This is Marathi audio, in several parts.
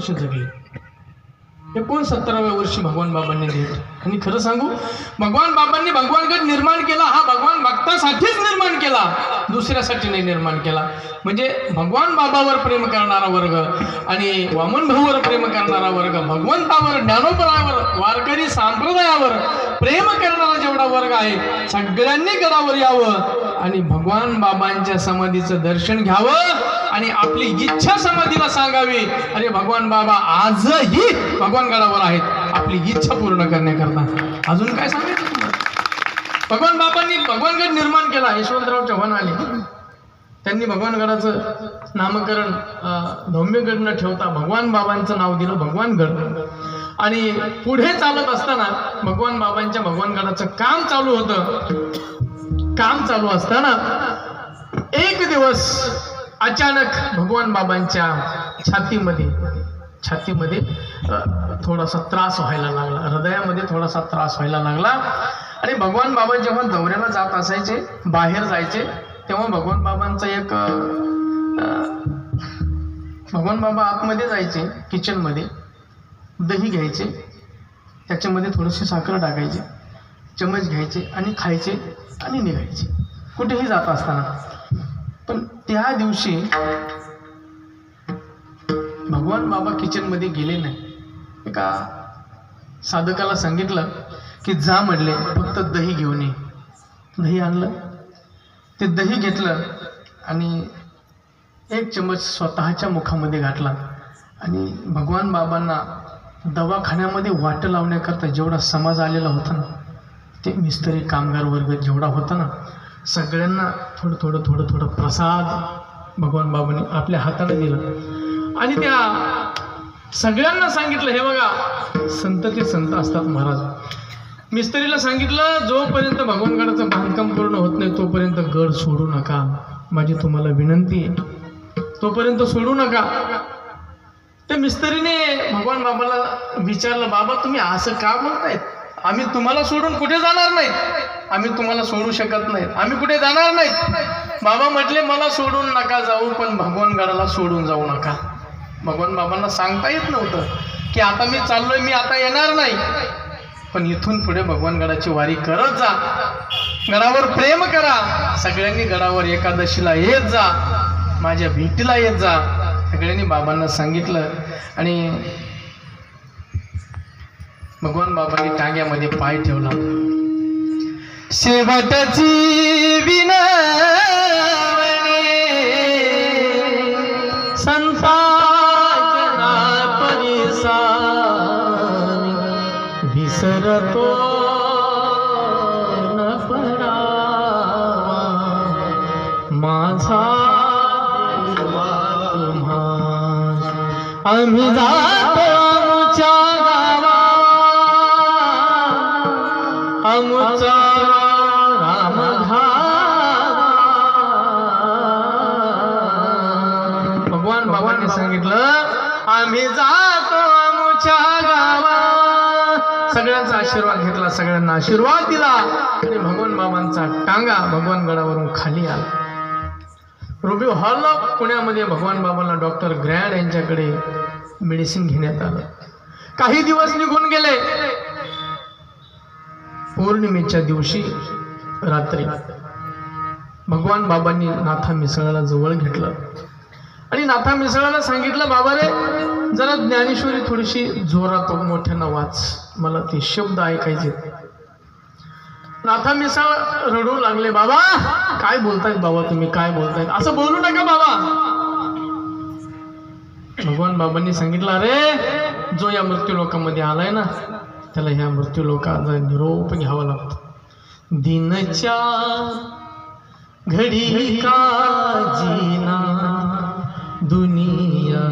वर्ष जगले. एकोणसत्तराव्या वर्षी भगवान बाबांनी भेट आणि खरं सांगू भगवान बाबांनी भगवानगड निर्माण केला हा भगवान भक्तासाठीच निर्माण केला. दुसऱ्यासाठी नाही निर्माण केला. म्हणजे भगवान बाबावर प्रेम करणारा वर्ग आणि वामन भाऊवर प्रेम करणारा वर्ग भगवंतावर ज्ञानोपरावर वारकरी संप्रदायावर प्रेम करणारा जेवढा वर्ग आहे सगळ्यांनी गडावर यावं आणि भगवान बाबांच्या समाधीचं दर्शन घ्यावं. आणि आपली इच्छा समाधीला सांगावी. अरे भगवान बाबा आजही भगवान गडावर आहेत. आपली इच्छा पूर्ण करण्याकरता. अजून काय सांगायचं तुम्हाला? भगवान बाबांनी भगवानगड निर्माण केला यशवंतराव चव्हाण आले. त्यांनी भगवानगडाचं नामकरण अं, धौम्यगड न ठेवता भगवान बाबांचं नाव दिलं भगवानगड आणि पुढे चालत असताना भगवान बाबांच्या भगवानगडाचं काम चालू होतं. काम चालू असताना एक दिवस अचानक भगवान बाबांच्या छातीमध्ये छातीमध्ये थोडासा त्रास व्हायला लागला. हृदयामध्ये थोडासा त्रास व्हायला लागला. आणि भगवान बाबा जेव्हा दौऱ्याला जात असायचे बाहेर जायचे तेव्हा भगवान बाबांचा एक भगवान बाबा आतमध्ये जायचे किचनमध्ये दही घ्यायचे त्याच्यामध्ये थोडीशी साखर टाकायची चमच घ्यायचे आणि खायचे आणि निघायचे. कुठेही जात असताना. पण त्या दिवशी भगवान बाबा किचनमध्ये गेले नाही. एका साधकाला सांगितलं की जा म्हणले फक्त दही घेऊन ये. दही आणलं. ते दही घेतलं आणि एक चमच स्वतःच्या मुखामध्ये घातला. आणि भगवान बाबांना दवाखान्यामध्ये वाट लावण्याकरता जेवढा समाज आलेला होता ना ते मिस्त्री कामगार वर्ग जेवढा होता ना सगळ्यांना थोडं थोडं थोडं थोडं प्रसाद भगवान बाबांनी आपल्या हाताने दिला. आणि त्या सगळ्यांना सांगितलं हे बघा संत ते संत असतात महाराज. मिस्त्रीला सांगितलं जोपर्यंत भगवानगडाचं बांधकाम पूर्ण होत नाही तोपर्यंत गड सोडू नका. माझी तुम्हाला विनंती आहे. तोपर्यंत सोडू नका. त्या मिस्त्रीने भगवान बाबाला विचारलं बाबा तुम्ही असं का बोलतायत? आम्ही तुम्हाला सोडून कुठे जाणार नाही आम्ही तुम्हाला सोडू शकत नाहीत आम्ही कुठे जाणार नाहीत बाबा म्हटले मला सोडून नका जाऊ पण भगवान गडाला सोडून जाऊ नका. भगवान बाबांना सांगता येत नव्हतं की आता मी चाललोय मी आता येणार नाही. पण इथून पुढे भगवान गडाची वारी करत जा. गडावर प्रेम करा. सगळ्यांनी गडावर एकादशीला येत जा. माझ्या भेटीला येत जा. सगळ्यांनी बाबांना सांगितलं. आणि भगवान बाबांनी टांग्यामध्ये पाय ठेवला. शेवटची विनवणी. संता परिसा विसरतो न परा माझा तुम्हा आम्ही जा सांगितलं आम्ही जातो आमच्या गावा सगळ्यांचा आशीर्वाद घेतला सगळ्यांना आशीर्वाद दिला. आणि भगवान बाबांचा टांगा भगवान गडावरून खाली आला. रुबी ऑफ पुण्यामध्ये भगवान बाबांना डॉक्टर ग्रँड यांच्याकडे मेडिसिन घेण्यात आलं. काही दिवस निघून गेले. पौर्णिमेच्या दिवशी रात्री भगवान बाबांनी नाथा मिसळाला जवळ घेतलं. नाथा मिसळाला सांगितलं बाबा रे जरा ज्ञानेश्वरी थोडीशी जोरात मोठ्यानं वाच मला ते शब्द ऐकायचे नाथा मिसळ रडू लागले बाबा काय बोलतायत बाबा तुम्ही? काय बोलतायत? असं बोलू नका बाबा. भगवान बाबांनी सांगितलं अरे जो या मृत्यू लोकांमध्ये आलाय ना त्याला ह्या मृत्यू लोकांचा निरोप घ्यावा लागतो. दिनच्या घडी का जीना दुनिया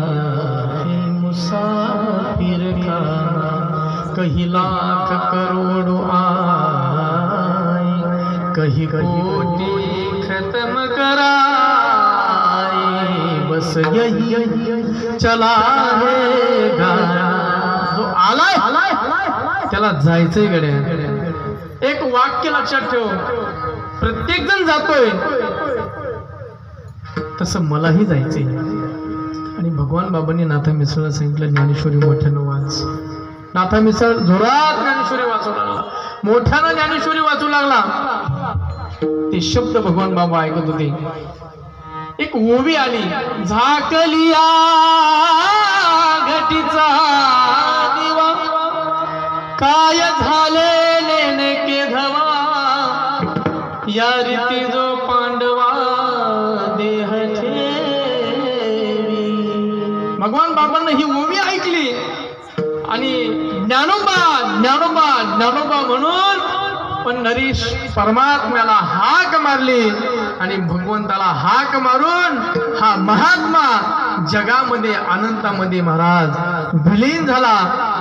है मुसाफिर का। कहीं लाख करोड़ आए कहीं कोटि खत्म कराए। बस यही चला है जो आलाय त्याला जायचंय गड्या। एक वाक्य लक्षात ठेव प्रत्येक जण जातोय. तसं मलाही जायचंय. आणि भगवान बाबांनी नाथा मिसळला सांगितलं ज्ञानेश्वरी मोठ्यानं वाच. नाथा मिसळ जोरात ज्ञानेश्वरी वाचू लागला. मोठ्यानं ज्ञानेश्वरी वाचू लागला. ते शब्द भगवान बाबा ऐकत होते. एक ओवी आली. झाकलिया घटीचा दिवा. काय झाले नेके धवा? या रीती जो पांडवा बाबांना ही ओवी ऐकली. आणि ज्ञानोबा ज्ञानोबा ज्ञानोबा म्हणून पण नरीश परमात्म्याला हाक मारली आणि भगवंताला हाक मारून हा महात्मा जगामध्ये अनंतामध्ये महाराज विलीन झाला.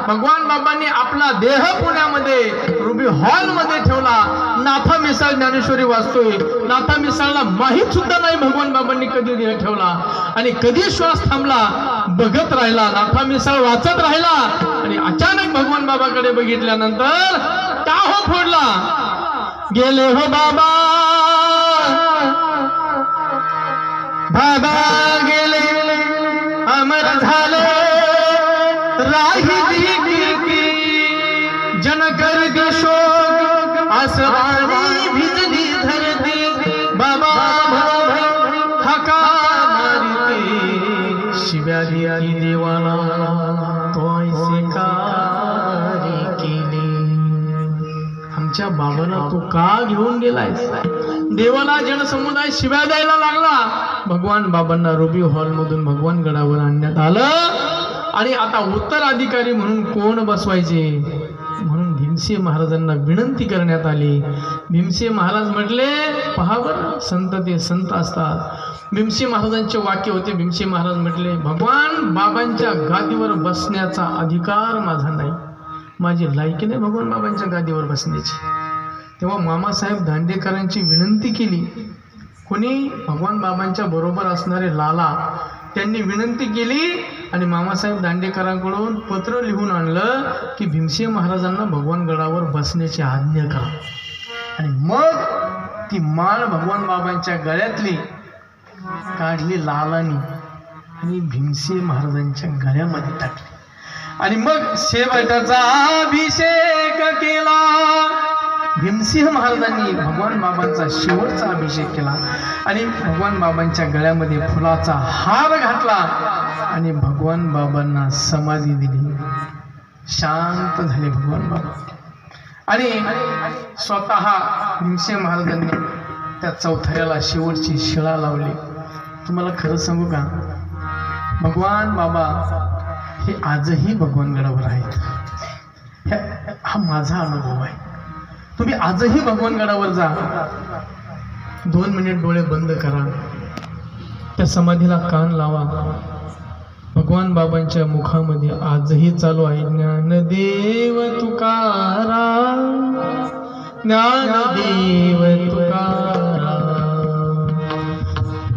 भगवान बाबांनी आपला देह पुण्यामध्ये रुबी हॉलमध्ये ठेवला. नाथा मिसाळ ज्ञानेश्वरी वाचतोय नाथा मिसाळला माहीत सुद्धा नाही भगवान बाबांनी कधी देह ठेवला. आणि कधी श्वास थांबला बघत राहिला. नाथा मिसाळ वाचत राहिला. आणि अचानक भगवान बाबाकडे बघितल्यानंतर टाहो फोडला. गेले हो बाबा. बाबा गेले राहिली कीर्ती जन शोक असवारी भिजली धरती बाबा म्हणून शिव्या दिया देवाला तो ऐसे कार्य आमच्या बाबाला तू का घेऊन गेलाय देवाला जनसमुदाय शिव्या द्यायला लागला. भगवान बाबांना रुबी हॉल मधून भगवान गडावर आणण्यात आलं. आणि आता उत्तराधिकारी म्हणून कोण बसवायचे? म्हणून भीमसे महाराजांना विनंती करण्यात आली. भीमसे महाराज म्हटले पहा संत ते संत असतात. भीमसे महाराजांचे वाक्य होते. भीमसे महाराज म्हटले भगवान बाबांच्या गादीवर बसण्याचा अधिकार माझा नाही. माझी लायकी नाही भगवान बाबांच्या गादीवर बसण्याची. तेव्हा मामासाहेब दांडेकरांची विनंती केली. कोणी भगवान बाबांच्या बरोबर असणारे लाला त्यांनी विनंती केली आणि मामासाहेब दांडेकरांकडून पत्र लिहून आणलं की भीमसिंह महाराजांना भगवान गडावर बसण्याची आज्ञा करा. आणि मग ती माळ भगवान बाबांच्या गळ्यातली काढली लालानी आणि भीमसिंह महाराजांच्या गळ्यामध्ये टाकली. आणि मग शेवटाचा अभिषेक केला. भीमसिंह महाराजांनी भगवान बाबांचा शेवटचा अभिषेक केला आणि भगवान बाबांच्या गळ्यामध्ये फुलाचा हार घातला आणि भगवान बाबांना समाधी दिली. शांत झाले भगवान बाबा. आणि स्वतः भीमसिंह महाराजांनी त्या चौथऱ्याला शेवटची शिळा लावली. तुम्हाला खरं सांगू का? भगवान बाबा हे आजही भगवान गडावर आहेत हा माझा अनुभव आहे. तुम्ही आजही भगवान गडावर जा. दोन मिनिट डोळे बंद करा. त्या समाधीला कान लावा. भगवान बाबांच्या मुखामध्ये आजही चालू आहे. ज्ञानदेव तुकारा ज्ञानदेव तुकारा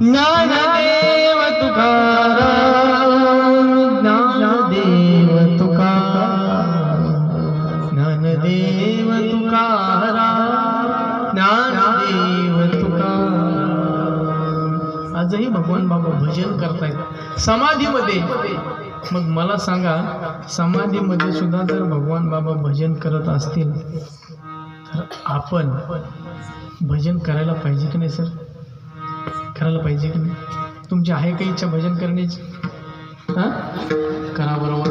ज्ञानदेव तुकारा भगवान बाबा भजन करतायत. समाधीमध्ये मग मला सांगा समाधीमध्ये सुद्धा जर भगवान बाबा भजन करत असतील तर आपण भजन करायला पाहिजे की नाही सर? करायला पाहिजे की नाही? तुमची आहे का इच्छा भजन करण्याची? हां? करा बरोबर